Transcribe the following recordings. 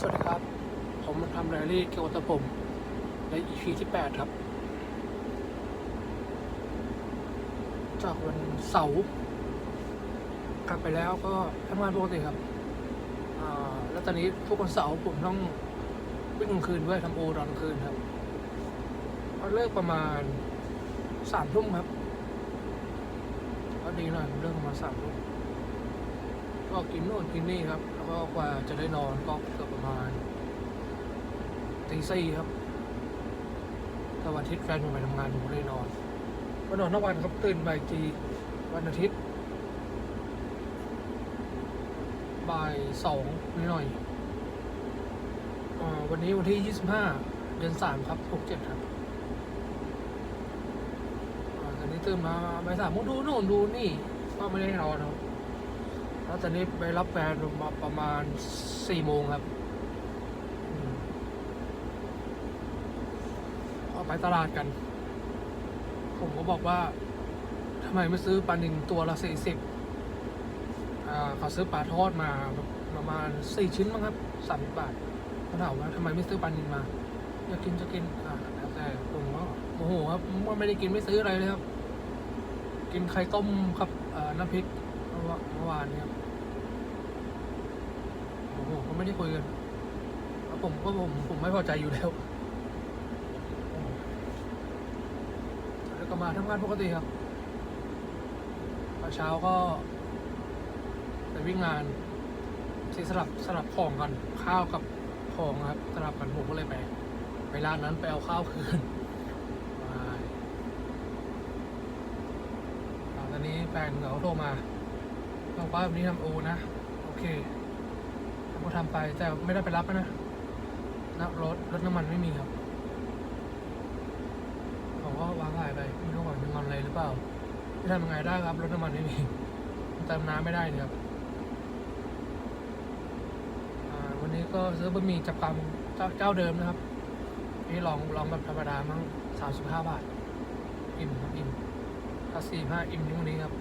สวัสดีครับ ผมมาทำไดอารี่เกี่ยวกับตัวผมใน EP ที่ 8 ครับ จากวันเสาร์กลับไปแล้วก็ทำงานปกติครับ แล้วตอนนี้ทุกวันเสาร์ผมต้องวิ่งกลางคืนด้วยทำโอตอนกลางคืนครับก็เลิกประมาณสามทุ่มครับก็ดีหน่อยเลิกประมาณสามทุ่ม ก็กินโน่นกินนี่ครับ แล้วก็กว่าจะได้นอนก็เกือบประมาณตีสี่ครับ ถ้าวันอาทิตย์แฟนผมไปทำงานผมก็ได้นอน ก็นอนทั้งวันครับตื่นบ่ายจีวันอาทิตย์บ่ายสองนิดหน่อยอวันนี้วันที่ยี่สิบห้าเดือนสามครับหกเจ็ดครับอ่าตอนนี้ตื่นมาบ่ายสามก็ดูโน่นดูนี่ ก็ไม่ได้นอนครับ แล้วตอนนี้ไปรับแฟนมาประมาณสี่โมงครับอืมก็ไปตลาดกัน ผมก็บอกว่าทำไมไม่ซื้อปลาหนึ่งตัวละสี่สิบเขาซื้อปลาทอดมาประมาณสี่ชิ้นมั้งครับสามบาทเขาถามว่าทำไมไม่ซื้อปลาหนึ่งมาอยากกินจะกินอ่าแต่ผมก็โมโหครับว่าไม่ได้กินไม่ซื้ออะไรเลยครับ กินไข่ต้มครับน้ำพริก เมื่อวานเมื่อวานเนี่ยครับโอ้โหก็ไม่ได้คุยกันแล้วผมก็ผมผมไม่พอใจอยู่แล้ว แล้วก็มาทำงานปกติครับตอนเช้าก็ไปวิ่งงานที่สลับสลับของกันข้าวกับของครับสลับกันผมก็เลยไป ไปร้านนั้นไปเอาข้าวคืนตอนนี้แฟนเขาโทรมา บอกว่าวันนี้ทำโอนะ โอเคผมก็ทำไปแต่ไม่ได้ไปรับนะนะรถรถน้ำมันไม่มีครับผมก็วางสายไปไม่รู้ว่าจะงอนอะไรหรือเปล่าจะทำยังไงได้ครับ รถน้ำมันไม่มีเติมน้ำไม่ได้นี่ยครับวันนี้ก็ซื้อบะหมี่จับกังเจ้าเจ้าเดิมนะครับนี่ลองลองแบบธรรมดามั้งสามสิบห้าบาท อิ่มครับอิ่มถ้าสี่ห้าอิ่มนิ้วนี้ครับ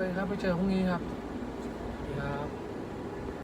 ไปครับ ไปเจอพรุ่งนี้ครับ